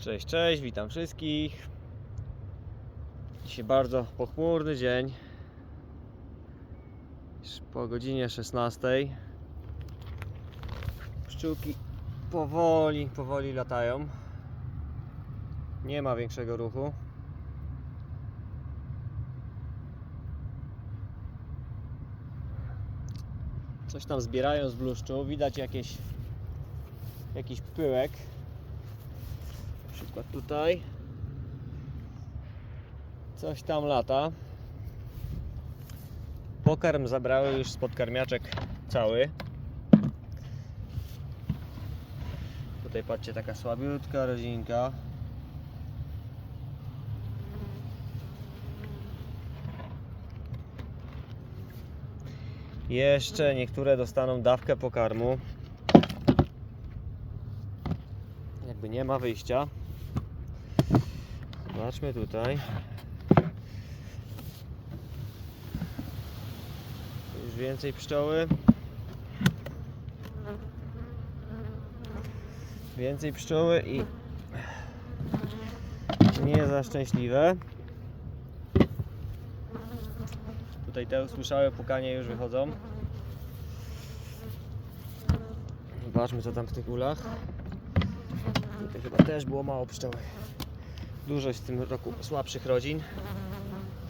Cześć, cześć, witam wszystkich. Dzisiaj bardzo pochmurny dzień. Po godzinie 16. Pszczółki powoli, powoli latają. Nie ma większego ruchu. Coś tam zbierają z bluszczu. Widać jakieś, jakiś pyłek. Przykład tutaj. Coś tam lata. Pokarm zabrały już spod karmiaczek cały. Tutaj patrzcie, taka słabiutka rodzinka. Jeszcze niektóre dostaną dawkę pokarmu. Jakby nie ma wyjścia. Zobaczmy tutaj. Już więcej pszczoły. Więcej pszczoły i nie za szczęśliwe. Tutaj te usłyszały pukanie już wychodzą. Zobaczmy co tam w tych ulach. Tutaj chyba też było mało pszczoły. Dużo jest w tym roku słabszych rodzin.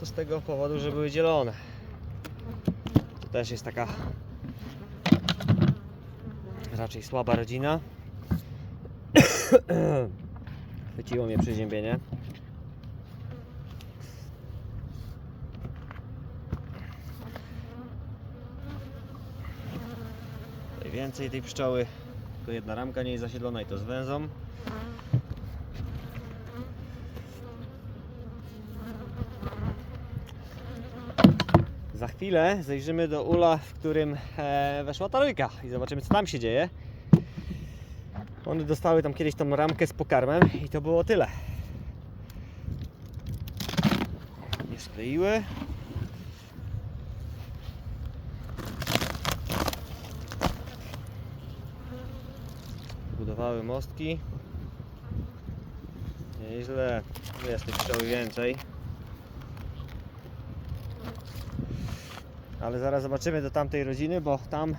To z tego powodu, że były dzielone. To też jest taka raczej słaba rodzina. Chwyciło mnie przeziębienie. Więcej tej pszczoły. Tylko jedna ramka nie jest zasiedlona i to z węzą. Chwilę zajrzymy do ula, w którym e, weszła ta i zobaczymy co tam się dzieje. One dostały tam kiedyś tą ramkę z pokarmem i to było tyle. Nie skleiły. Budowały mostki. Nieźle. Jest tych więcej. Ale zaraz zobaczymy do tamtej rodziny, bo tam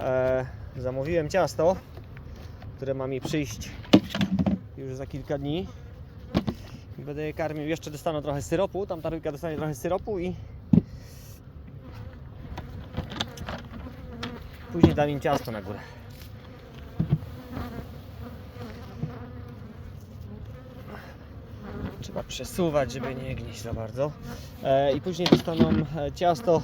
e, zamówiłem ciasto, które ma mi przyjść już za kilka dni. Będę je karmił. Jeszcze dostaną trochę syropu. Tamta rybka dostanie trochę syropu i później dam im ciasto na górę. Trzeba przesuwać, żeby nie gnieść za bardzo. E, I później dostaną e, ciasto.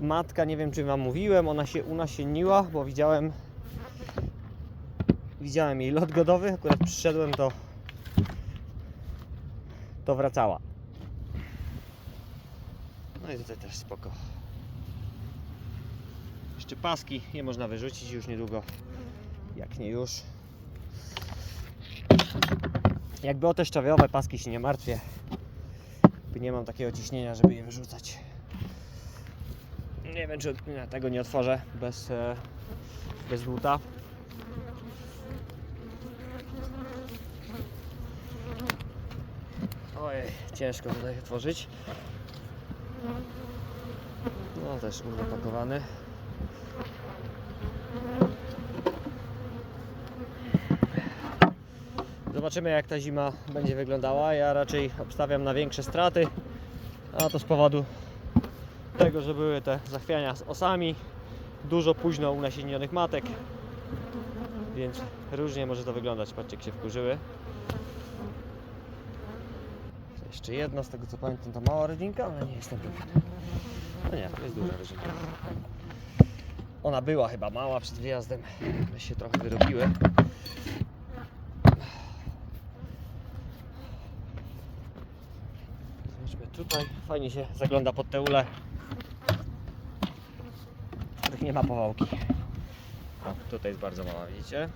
Matka, nie wiem czy Wam mówiłem, ona się unasienniła, bo widziałem widziałem jej lot godowy, akurat przyszedłem to to wracała. No i tutaj też spoko. Jeszcze paski nie można wyrzucić już niedługo. Jak nie już. Jakby o te szczawiowe paski się nie martwię. Nie mam takiego ciśnienia, żeby je wyrzucać. Nie wiem, czy tego nie otworzę bez, e, bez dłuta. Ojej, ciężko tutaj otworzyć. No też zapakowany. Zobaczymy jak ta zima będzie wyglądała. Ja raczej obstawiam na większe straty. A to z powodu tego, że były te zachwiania z osami. Dużo późno unasiennionych matek. Więc różnie może to wyglądać. Patrzcie jak się wkurzyły. Jeszcze jedna, z tego co pamiętam, ta mała rodzinka, ale nie jestem pewien. No nie, to jest duża rodzinka. Ona była chyba mała przed wyjazdem, się trochę wyrobiły. Zobaczmy tutaj, fajnie się zagląda pod te ule, w których nie ma powałki. O, tutaj jest bardzo mała, widzicie?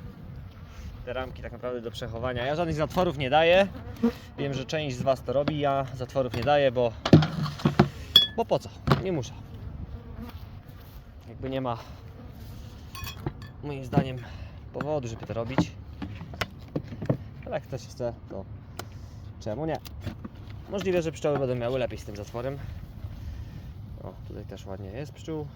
Te ramki tak naprawdę do przechowania. Ja żadnych zatworów nie daję. Wiem, że część z Was to robi, ja zatworów nie daję, bo, bo po co? Nie muszę. Jakby nie ma moim zdaniem powodu, żeby to robić. Ale jak ktoś chce, to czemu nie? Możliwe, że pszczoły będą miały lepiej z tym zatworem. O, tutaj też ładnie jest pszczół.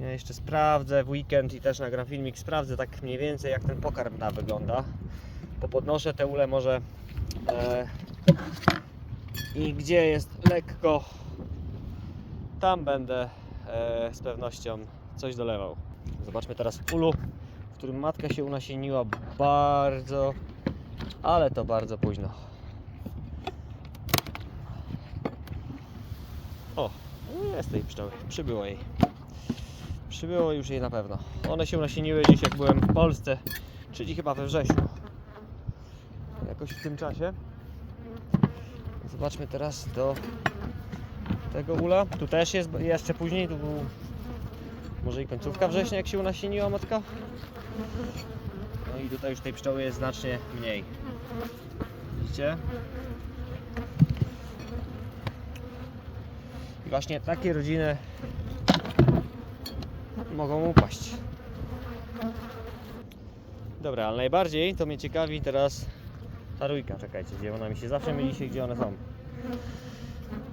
Ja jeszcze sprawdzę w weekend i też nagram filmik. Sprawdzę tak mniej więcej jak ten pokarm da wygląda. Popodnoszę te ule może e, i gdzie jest lekko, tam będę e, z pewnością coś dolewał. Zobaczmy teraz w ulu, w którym matka się unasieniła bardzo, ale to bardzo późno. O, jest tej pszczoły, przybyło jej. Przybyło już jej na pewno. One się unasieniły gdzieś jak byłem w Polsce, czyli chyba we wrześniu. Jakoś w tym czasie. Zobaczmy teraz do tego ula. Tu też jest jeszcze później, tu był może i końcówka września jak się unasieniła matka. No i tutaj już tej pszczoły jest znacznie mniej. Widzicie? Właśnie takie rodziny mogą upaść. Dobra, ale najbardziej to mnie ciekawi teraz ta rójka. Czekajcie, gdzie ona mi się zawsze myli się, gdzie one są.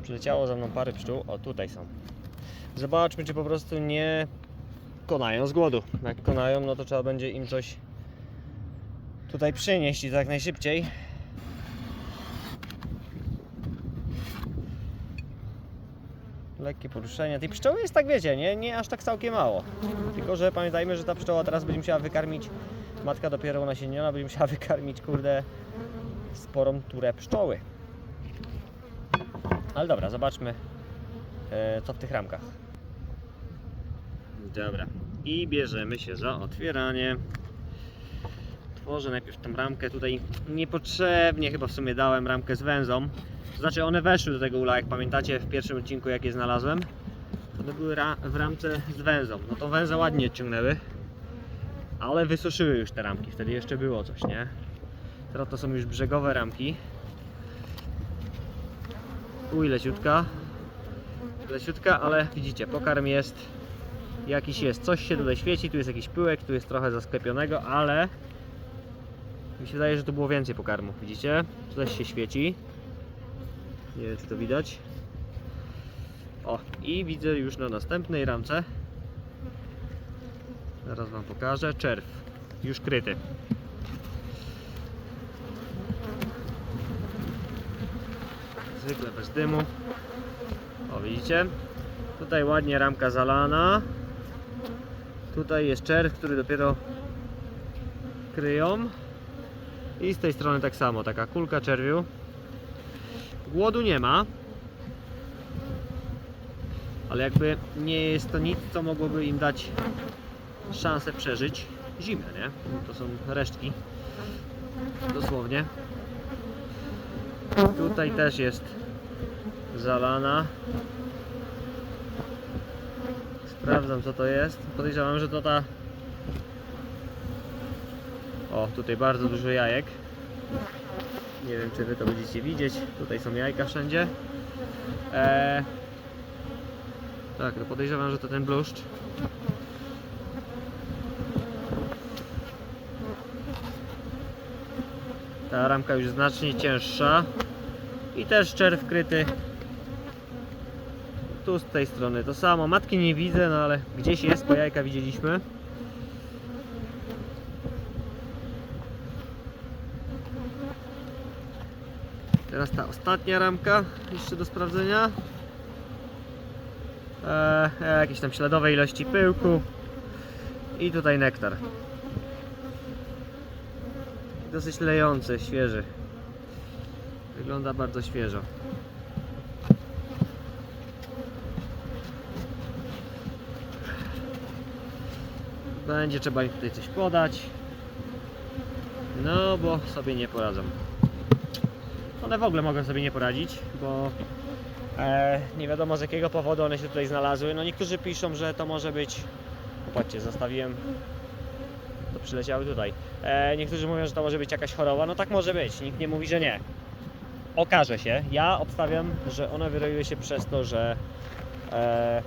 Przyleciało za mną parę pszczół. O, tutaj są. Zobaczmy, czy po prostu nie konają z głodu. Jak konają, no to trzeba będzie im coś tutaj przynieść i to jak najszybciej. Lekkie poruszenia. Tej pszczoły jest tak, wiecie, nie, nie aż tak całkiem mało. Tylko, że pamiętajmy, że ta pszczoła teraz będzie musiała wykarmić, matka dopiero unasieniona, będzie musiała wykarmić, kurde, sporą turę pszczoły. Ale dobra, zobaczmy, e, co w tych ramkach. Dobra. I bierzemy się za otwieranie. Tworzę najpierw tą ramkę. Tutaj niepotrzebnie chyba w sumie dałem ramkę z węzą. Znaczy one weszły do tego ula, jak pamiętacie w pierwszym odcinku jak je znalazłem. One były ra w ramce z węzą. No to węzę ładnie ciągnęły. Ale wysuszyły już te ramki. Wtedy jeszcze było coś, nie? Teraz to są już brzegowe ramki. Uj, leciutka. Leciutka, ale widzicie, pokarm jest jakiś jest, coś się tutaj świeci, tu jest jakiś pyłek, tu jest trochę zasklepionego, ale mi się wydaje, że tu było więcej pokarmu, widzicie? Tu też się świeci. Nie wiem, czy to widać. O, i widzę już na następnej ramce. Zaraz Wam pokażę. Czerw. Już kryty. Zwykle bez dymu. O, widzicie? Tutaj ładnie ramka zalana. Tutaj jest czerw, który dopiero kryją. I z tej strony tak samo, taka kulka czerwiu. Głodu nie ma. Ale jakby nie jest to nic, co mogłoby im dać szansę przeżyć zimę, nie? To są resztki. Dosłownie. Tutaj też jest zalana. Sprawdzam co to jest. Podejrzewam, że to ta. O, tutaj bardzo dużo jajek. Nie wiem, czy wy to będziecie widzieć. Tutaj są jajka wszędzie. Eee... Tak, to podejrzewam, że to ten bluszcz. Ta ramka już znacznie cięższa. I też czerw kryty tu z tej strony to samo. Matki nie widzę, no ale gdzieś jest, bo jajka widzieliśmy. Teraz ta ostatnia ramka jeszcze do sprawdzenia. Eee, jakieś tam śladowe ilości pyłku. I tutaj nektar. Dosyć lejący, świeży. Wygląda bardzo świeżo. Będzie trzeba im tutaj coś podać. No bo sobie nie poradzą. One w ogóle mogą sobie nie poradzić, bo e, nie wiadomo z jakiego powodu one się tutaj znalazły. No niektórzy piszą, że to może być. Popatrzcie, zostawiłem. To przyleciały tutaj. E, niektórzy mówią, że to może być jakaś choroba. No tak może być. Nikt nie mówi, że nie. Okaże się. Ja obstawiam, że one wyroiły się przez to, że e,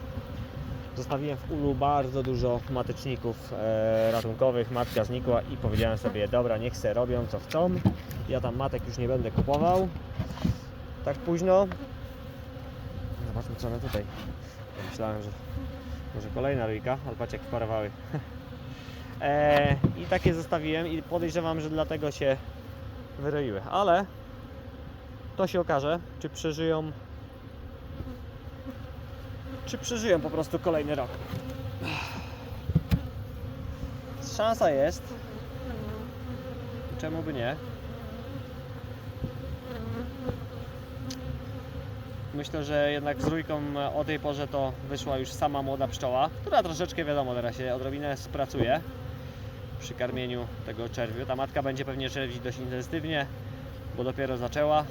Zostawiłem w ulu bardzo dużo mateczników e, ratunkowych, matka znikła i powiedziałem sobie, dobra, niech se robią co chcą. Ja tam matek już nie będę kupował. Tak późno. Zobaczmy co one tutaj. Myślałem, że może kolejna rójka, ale patrz jak wparowały. e, I takie zostawiłem i podejrzewam, że dlatego się wyroiły. Ale to się okaże, czy przeżyją czy przeżyją po prostu kolejny rok. Szansa jest. Czemu by nie? Myślę, że jednak z rójką o tej porze to wyszła już sama młoda pszczoła, która troszeczkę wiadomo teraz się odrobinę spracuje przy karmieniu tego czerwiu. Ta matka będzie pewnie czerwić dość intensywnie, bo dopiero zaczęła.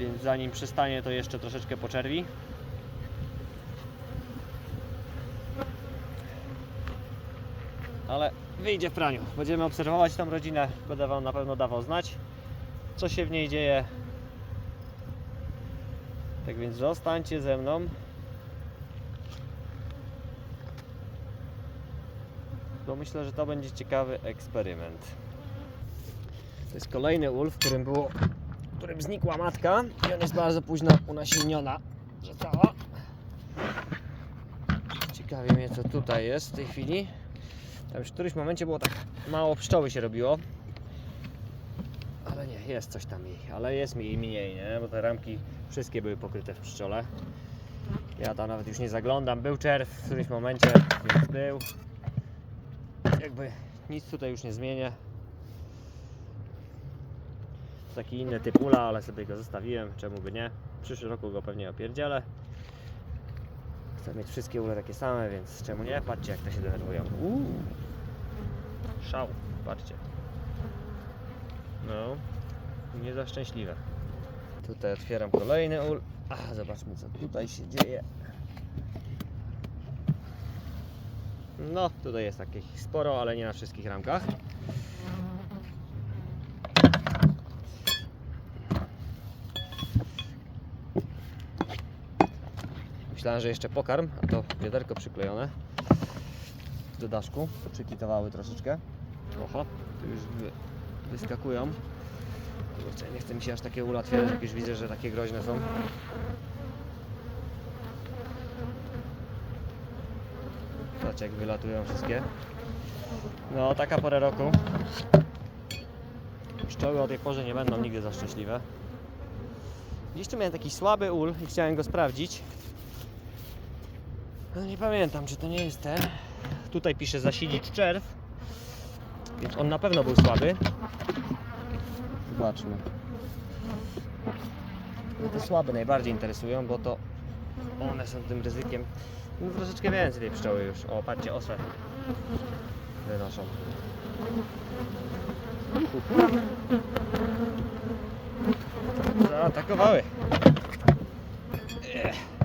Więc zanim przystanie to jeszcze troszeczkę poczerwi. Ale wyjdzie w praniu. Będziemy obserwować tą rodzinę. Będę Wam na pewno dawał znać, co się w niej dzieje. Tak więc zostańcie ze mną. Bo myślę, że to będzie ciekawy eksperyment. To jest kolejny ul, w którym było którym znikła matka i on jest bardzo późno unasieniona, że cała. Ciekawi mnie co tutaj jest w tej chwili. Tam już w którymś momencie było tak mało pszczoły się robiło. Ale nie, jest coś tam jej, ale jest mi jej mniej, nie? Bo te ramki wszystkie były pokryte w pszczole. Ja tam nawet już nie zaglądam. Był czerw w którymś momencie, więc był. Jakby nic tutaj już nie zmienię. Taki inny typ ula, ale sobie go zostawiłem, czemu by nie. W przyszłym roku go pewnie opierdzielę. Chcę mieć wszystkie ule takie same, więc czemu nie? Patrzcie jak to się denerwują. Uuu. Szał, patrzcie. No, nie za szczęśliwe. Tutaj otwieram kolejny ul. A, zobaczmy co tutaj się dzieje. No, tutaj jest takich sporo, ale nie na wszystkich ramkach. Myślałem, że jeszcze pokarm, a to wiaderko przyklejone do daszku. Przykitowały troszeczkę. Oho, tu już wy, wyskakują. Kurczę, nie chce mi się aż takie ułatwiać, jak już widzę, że takie groźne są. Patrz jak wylatują wszystkie. No, taka pora roku. Pszczoły o tej porze nie będą nigdy za szczęśliwe. Gdzieś tu miałem taki słaby ul i chciałem go sprawdzić. No nie pamiętam, czy to nie jest ten. Tutaj pisze zasilić czerw. Więc on na pewno był słaby. Zobaczmy. No te słabe najbardziej interesują, bo to one są tym ryzykiem. No troszeczkę więcej pszczoły już. O, patrzcie, osę wynoszą. Zaatakowały. Ech.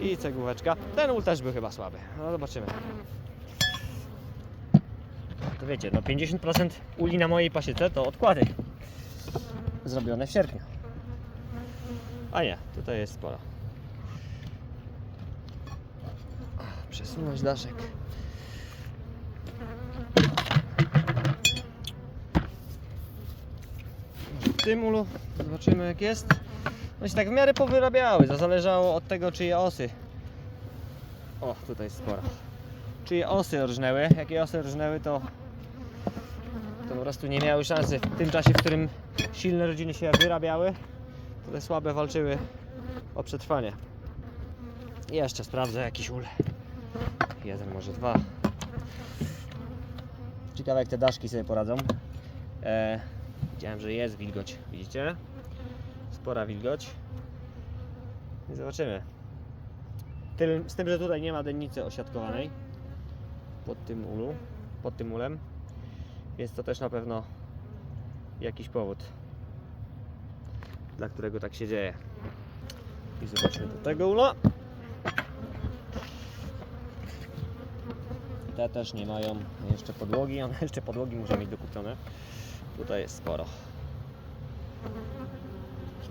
I cegłóweczka. Ten ul też był chyba słaby. No zobaczymy. To wiecie, no 50% uli na mojej pasiece to odkłady. Zrobione w sierpniu. A nie, tutaj jest sporo. Przesunąć daszek. Może w tym ulu zobaczymy jak jest. No się tak w miarę powyrabiały, to zależało od tego czyje osy. O, tutaj jest sporo. Czyje osy rżnęły, jakie osy rżnęły to to po prostu nie miały szansy w tym czasie, w którym silne rodziny się wyrabiały, to te słabe walczyły o przetrwanie. Jeszcze sprawdzę jakiś ul. Jeden, może dwa. Ciekawe jak te daszki sobie poradzą. E, widziałem, że jest wilgoć, widzicie? Spora wilgoć. I zobaczymy. Z tym, że tutaj nie ma dennicy osiadkowanej pod tym ulu, pod tym ulem. Więc to też na pewno jakiś powód, dla którego tak się dzieje. I zobaczmy do tego ula. Te też nie mają jeszcze podłogi, one jeszcze podłogi muszą mieć dokupione. Tutaj jest sporo.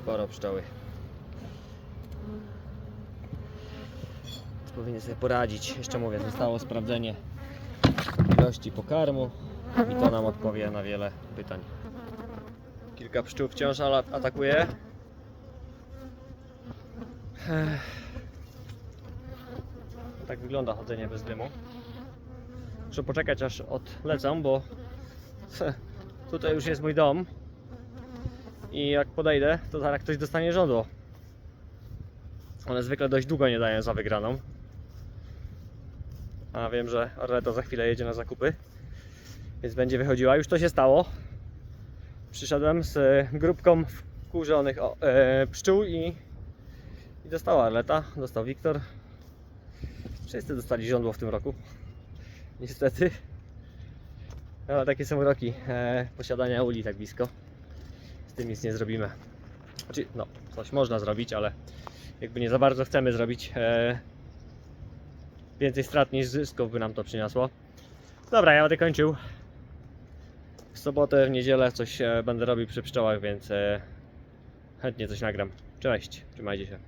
Sporo pszczoły. powinien sobie poradzić. Jeszcze mówię, zostało sprawdzenie ilości pokarmu i to nam odpowie na wiele pytań. Kilka pszczół wciąż atakuje. Tak wygląda chodzenie bez dymu. Muszę poczekać aż odlecą, bo tutaj już jest mój dom. I jak podejdę, to zaraz ktoś dostanie żądło. One zwykle dość długo nie dają za wygraną. A wiem, że Orleta za chwilę jedzie na zakupy. Więc będzie wychodziła. Już to się stało. Przyszedłem z grupką wkurzonych e, pszczół i, i dostała Arleta, dostał Wiktor. Wszyscy dostali żądło w tym roku. Niestety. Ale takie są uroki e, posiadania uli tak blisko. Tym nic nie zrobimy. Znaczy, no, coś można zrobić, ale jakby nie za bardzo chcemy zrobić e, więcej strat niż zysków by nam to przyniosło. Dobra, ja będę kończył. W sobotę, w niedzielę coś e, będę robił przy pszczołach, więc e, chętnie coś nagram. Cześć, trzymajcie się.